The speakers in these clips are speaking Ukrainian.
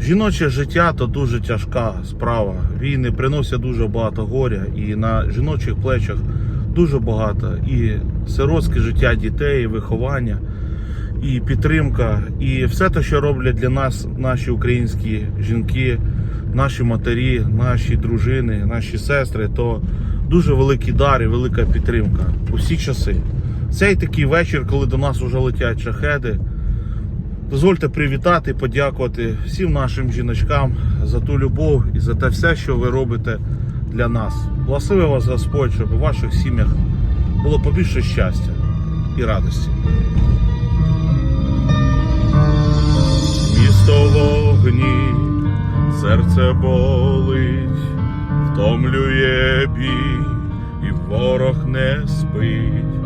Жіноче життя то дуже тяжка справа. Війни приносять дуже багато горя, і на жіночих плечах дуже багато і сиротське життя дітей, і виховання, і підтримка, і все те, що роблять для нас наші українські жінки, наші матері, наші дружини, наші сестри, то дуже великий дар і велика підтримка у всі часи. Цей такий вечір, коли до нас вже летять шахеди. Дозвольте привітати, подякувати всім нашим жіночкам за ту любов і за те все, що ви робите для нас. Благослови вас Господь, щоб у ваших сім'ях було побільше щастя і радості. Місто вогні, серце болить, втомлює бій, і ворог не спить.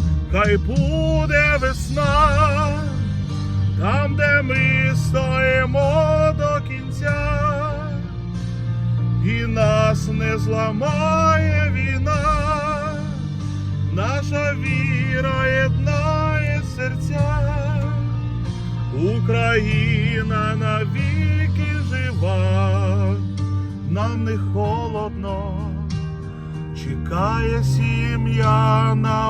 хай буде весна, там, де ми стоїмо до кінця, і нас не зламає війна, наша віра єднає серця. Україна навіки жива, нам не холодно, чекає сім'я на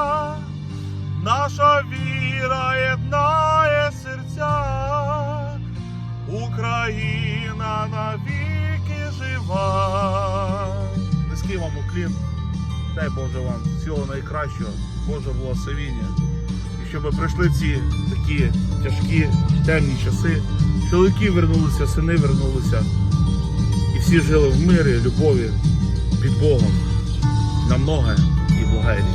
навіки жива. Низький вам уклін, дай Боже вам всього найкращого, Боже благословіння. І щоб прийшли ці такі тяжкі темні часи, чоловіки вернулися, сини вернулися, і всі жили в мирі, любові під Богом на многое і благає.